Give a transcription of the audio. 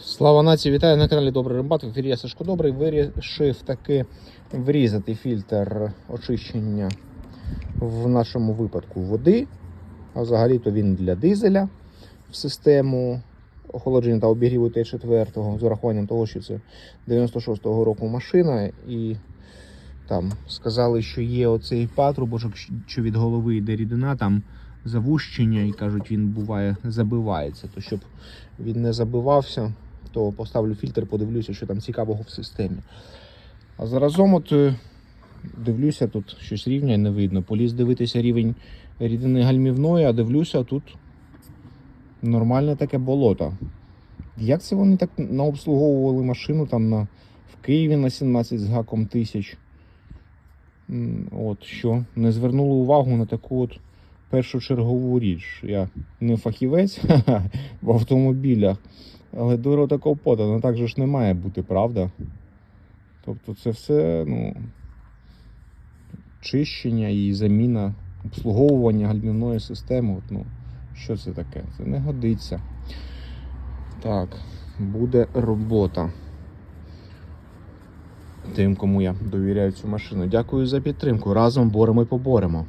Слава нації, вітаю на каналі Добрий Рембат. В ефірі я Сашко Добрий. Вирішив таки врізати фільтр очищення в нашому випадку води. А взагалі-то він для дизеля в систему охолодження та обігріву Т4 з урахуванням того, що це 96-го року машина. І там сказали, що є оцей патрубочок, що від голови йде рідина, там завущення, і кажуть, він буває забивається. То щоб він не забивався, то поставлю фільтр, подивлюся, що там цікавого в системі. А заразом, от е, дивлюся, тут щось рівня не видно. Поліз дивитися рівень рідини гальмівної, а дивлюся, тут нормальне таке болото. Як це вони так наобслуговували машину там на, в Києві на 17 з гаком тисяч? От що, не звернули увагу на таку от першочергову річ. Я не фахівець в автомобілях, але до рота ковпота, ну так же ж не має бути, правда? Тобто це все, ну, чищення і заміна, обслуговування гальмівної системи. От, ну, що це таке? Це не годиться. Так, буде робота. Тим, кому я довіряю цю машину. Дякую за підтримку. Разом боремо і поборемо.